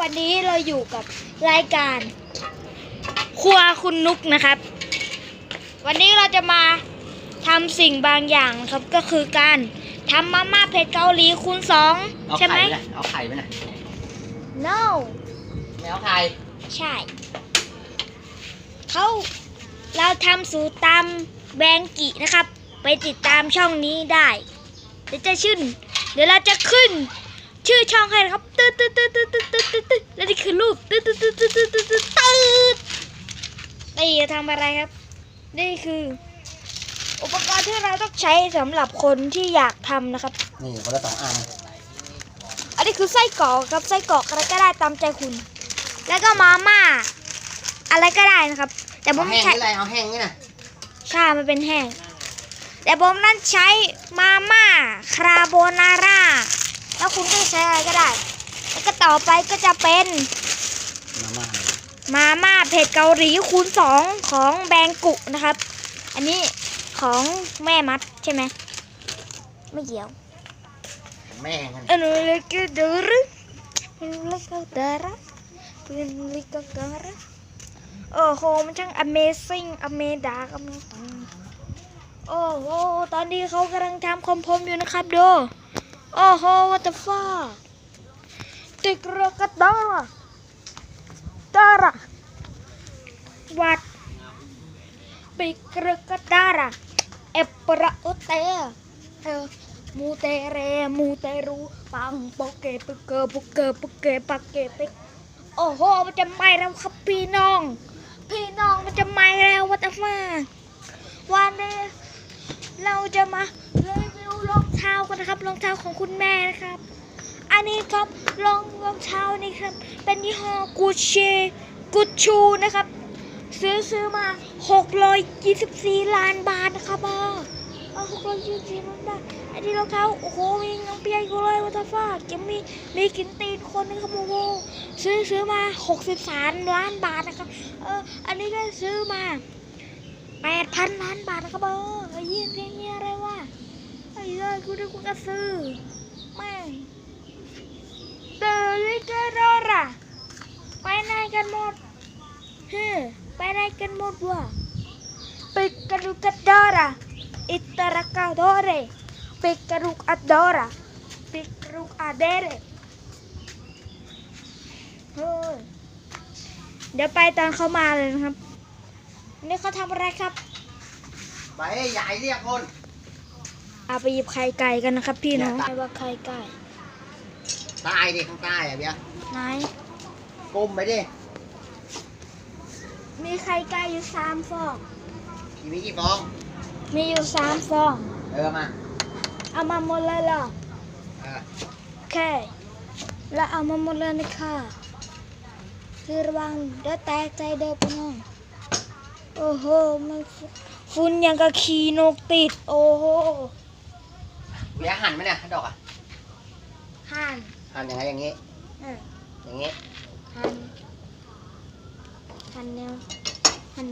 วันนี้เราอยู่กับรายการ ครัวคุณนุกนะครับ วันนี้เราจะมาทำสิ่งบางอย่างนะครับก็คือการทำมาม่าเผ็ดเกาหลีคูณสองเอาใช่ไหมไข่ไปนะเอาไข่ไปนะ no ไม่เอาไข่ใช่เขาเราทำสูตรตามแบงกินะครับ ไปติดตามช่องนี้ได้ เดี๋ยวจะชื่น เดี๋ยวเราจะขึ้น ชื่อช่องให้นะครับตืดตืดตืดตืดตืดตืดตืดตืดแล้วนี่คือรูปตืดตืดตืดตืดตืดตืดตืดตืดนี่จะทำอะไรครับ นี่คือ อุปกรณ์ที่เราต้องใช้สำหรับคนที่อยากทำนะครับ นี่คนละสองอันอันนี้คือไส้กรอกครับไส้กรอกอะไรก็ได้ตามใจคุณ แล้วก็มาม่าอะไรก็ได้นะครับ แต่ผเอามแห้งใช้นี่อะไรเอาแห้งนี่นะใช่มันเป็นแห้งแต่ผมนั้นใช้มาม่าคาโบนาร่าแล้ว คุณก็ใช้อะไรก็ได้ แล้วก็ต่อไปก็จะเป็น มาม่ามาม่าเผ็ดเกาหลีคูณสองของแบงกุนะครับ อันนี้ของแม่มัดใช่ไหมไม่เกี่ยว แม่กันอันนี้เลยก็เดอร์อันนี้เลยก็เดอร์อันนี้เลยก็เดอร์โอ้โห มันช่าง amazing amazing amazing โอ้โห ตอนนี้เขากำลังทำคอมพมอยู่นะครับดู โอ้โห what the fuck ติกรกดาระดาระวัดปิกรกดาระเอประโอเตเออมูเตเรมูเตรูปังโปเกปเกปเกปเกปเกปิกโอ้โห มันจะไหม้แล้วครับพี่น้อง พี่น้องมันจะไหม้แล้ววัตฟ้าวันนี้ เราจะมา รองเท้ากันนะครับรองเท้าของคุณแม่นะครับ อันนี้ครับรองรองเท้านี่ครับ เป็นยี่ห้อกูเชกูชูนะครับ ซื้อซื้อมา 624 ล้านบาทนะครับอะเอา624ล้านบาทอันนี้รองเท้าโอ้โหมียังเปียกอยู่เลยวัตฟาจะมีมีกินตีนคนนะครับโอ้โหซื้อซื้อมา63ล้านบาทนะครับเอออันนี้ก็ซื้อมาแปดพันล้านบาทนะครับเออยี่เงเนี้ยอะไรวะ เอ้ยกูได้กูก็ซื้อแม่งเดลิเกอร์ระไปไหนกันหมดเฮ้ไปไหนกันหมดวะปิกกระดุกกระดอระอิตระกาโดเรปิกกระดุกอัดดอระปิกกระดุกอาเดเรเฮ้ยเดี๋ยวไปตอนเขามาเลยนะครับ นี่เขาทำอะไรครับ ไปใหญ่เรียกคน เอาไปหยิบไข่ไก่กันนะครับ พี่น้องเนี่ยไม่ว่าไข่ไก่ ใต้ดิข้างใต้อะเบียร์ไหน ก้มไปดิมีไข่ไก่อยู่สามฟองทีมีกี่ฟอง มีอยู่สามฟอง เออมาเอามาหมดเลยเหรอเออโอเค แล้วเอามาหมดเลยนะคะคือระวังเดี๋ยวแตกใจเด้อพี่น้อง โอ้โห มันฟุฝุ่นยังกับขีนกติด โอ้โห เบียร์หั่นไหมเนี่ยดอกอะหันหั่นยังไงอย่างงี้เอออย่างงี้หันหันแนวหัน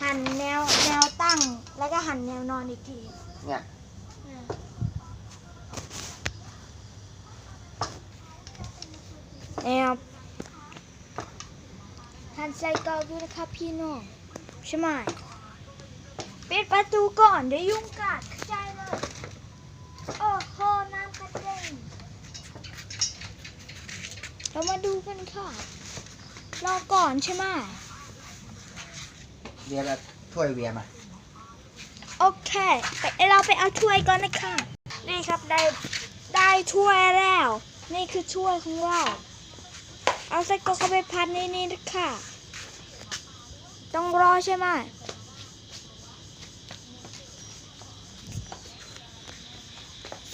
หันแนวแนวตั้งแล้วก็หันแนวนอนอีกทีเนี่ยแอบทันใส่กรอกด้วยนะครับพี่น้องใช่ไหมปิดประตูก่อนเดี๋ยวยุงกัดเข้าใจเลย โอ้โหน้ำกระเด็นเรามาดูกันค่ะ รอก่อนใช่ไหมเบียร์แบบถ้วยเบียร์มาโอเคไปเราไปเอาถ้วยก่อนนะคะ นี่ครับได้ได้ถ้วยแล้ว นี่คือถ้วยของเรา เอาใส่กรอกเข้าไปพันในนี้นะคะ ต้องรอใช่ไหม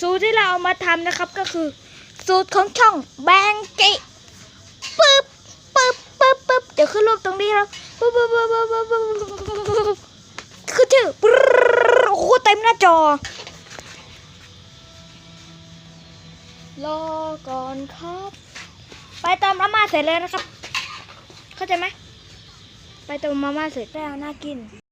สูตรที่เราเอามาทำนะครับก็คือ สูตรของช่องแบงกิปึ๊บปึ๊บปึ๊บปึ๊บเดี๋ยวขึ้นรูปตรงนี้ครับปึ๊บปึ๊บปึ๊บปึ๊บปึ๊บปึ๊บปึ๊บคือชื่อปึ๊บโอ้โหเต็มหน้าจอรอก่อนครับ ไปเติมมาม่าเสร็จแล้วนะครับ เข้าใจไหมไปเติมมาม่าเสร็จแล้วน่ากิน